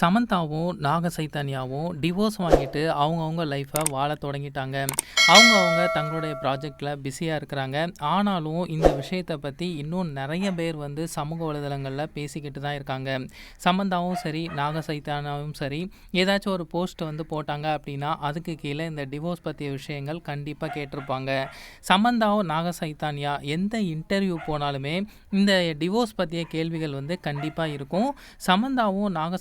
சமந்தாவும் நாக சைத்தன்யாவும் divorce வாங்கிட்டு அவங்கவுங்க லைஃப்பை வாழ தொடங்கிட்டாங்க. அவங்கவுங்க தங்களுடைய ப்ராஜெக்டில் பிஸியாக இருக்கிறாங்க. ஆனாலும் இந்த விஷயத்தை பற்றி இன்னும் நிறைய பேர் வந்து சமூக வலைதளங்களில் பேசிக்கிட்டு தான் இருக்காங்க. சமந்தாவும் சரி நாக சைத்தானாவும் சரி ஏதாச்சும் ஒரு போஸ்ட் வந்து போட்டாங்க அப்படின்னா அதுக்கு கீழே இந்த டிவோர்ஸ் பற்றிய விஷயங்கள் கண்டிப்பாக கேட்டிருப்பாங்க. சமந்தாவும் நாக சைத்தான்யா எந்த இன்டர்வியூ போனாலுமே இந்த டிவோர்ஸ் பற்றிய கேள்விகள் வந்து கண்டிப்பாக இருக்கும். சமந்தாவும் நாக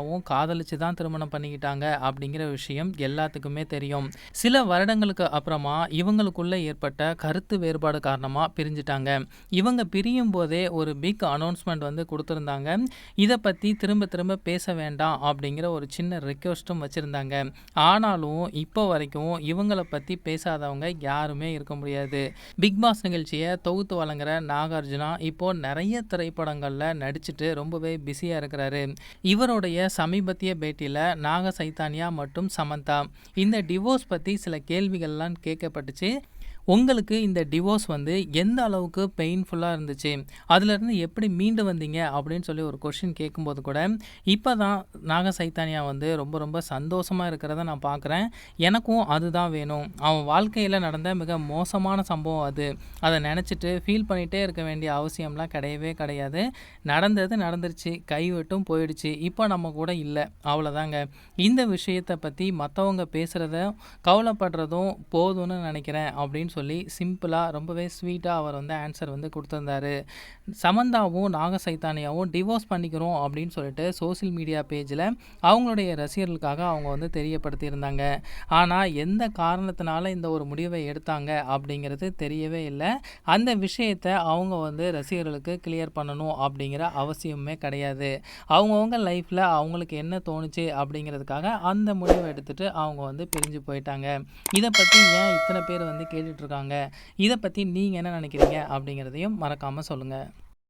சைத்தான்யாவும் காதலிச்சு தான் திருமணம் பண்ணிக்கிட்டாங்க அப்படிங்கிற விஷயம் எல்லாத்துக்குமே தெரியும். சில வருடங்களுக்கு அப்புறமா இவங்களுக்குள்ள ஏற்பட்ட கருத்து வேறுபாடு காரணமாக பிரிஞ்சிட்டாங்க. இவங்க பிரியும் போதே ஒரு பிக் அனௌன்ஸ்மெண்ட் வந்து கொடுத்துருந்தாங்க. இதை பற்றி திரும்ப திரும்ப பேச வேண்டாம் அப்படிங்கிற ஒரு சின்ன ரெக்வஸ்ட்டும் வச்சுருந்தாங்க. ஆனாலும் இப்போ வரைக்கும் இவங்களை பற்றி பேசாதவங்க யாருமே இருக்க முடியாது. பிக் பாஸ் நிகழ்ச்சியை தொகுத்து வழங்குற நாகார்ஜுனா இப்போ நிறைய திரைப்படங்களில் நடிச்சுட்டு ரொம்பவே பிஸியாக இருக்கிறாரு. இவருடைய சமீபத்திய பேட்டியில் நாக சைத்தானியா மற்றும் சமந்தா. இந்த டிவோர்ஸ் பற்றி சில கேள்விகள்லாம் கேட்கப்பட்டுச்சு. உங்களுக்கு இந்த டிவோர்ஸ் வந்து எந்த அளவுக்கு பெயின்ஃபுல்லாக இருந்துச்சு? அதுலேருந்து எப்படி மீண்டு வந்தீங்க? அப்படின்னு சொல்லி ஒரு கொஷின் கேட்கும்போது கூட இப்போ தான் நாக சைத்தானியா வந்து ரொம்ப ரொம்ப சந்தோஷமாக இருக்கிறத நான் பார்க்குறேன் எனக்கும் அதுதான் வேணும். அவன் வாழ்க்கையில் நடந்த மிக மோசமான சம்பவம் அது. அதை நினச்சிட்டு ஃபீல் பண்ணிகிட்டே இருக்க வேண்டிய அவசியம்லாம் கிடையவே கிடையாது. நடந்தது நடந்துருச்சு கைவிட்டும் போயிடுச்சு. இப்போ நம்ம கூட இல்லை. அவ்வளோதாங்க இந்த விஷயத்தை பற்றி மற்றவங்க பேசுகிறத கவலைப்படுறதும் போதும்னு நினைக்கிறேன் அப்படின்னு சொல்லி சொல்லி சிம்பிளாக ரொம்பவே ஸ்வீட்டாக அவர் வந்து ஆன்சர் வந்து கொடுத்துருந்தாரு. சமந்தாவும் நாக சைத்தானியாவும் டிவோர்ஸ் பண்ணிக்கிறோம் அப்படின்னு சொல்லிட்டு சோசியல் மீடியா பேஜில் அவங்களுடைய ரசிகர்களுக்காக அவங்க வந்து தெரியப்படுத்தியிருந்தாங்க. ஆனால் எந்த காரணத்தினால இந்த ஒரு முடிவை எடுத்தாங்க அப்படிங்கிறது தெரியவே இல்லை. அந்த விஷயத்தை அவங்க வந்து ரசிகர்களுக்கு கிளியர் பண்ணணும் அப்படிங்கிற அவசியமே கிடையாது. அவங்கவுங்க லைஃப்பில் அவங்களுக்கு என்ன தோணுச்சு அப்படிங்கிறதுக்காக அந்த முடிவை எடுத்துகிட்டு அவங்க வந்து பிரிஞ்சு போயிட்டாங்க. இதை பற்றி ஏன் இத்தனை பேர் வந்து கேட்டுட்ருக்காங்க இதை பற்றி நீங்கள் என்ன நினைக்கிறீங்க அப்படிங்கிறதையும் மறக்காமல் சொல்லுங்கள்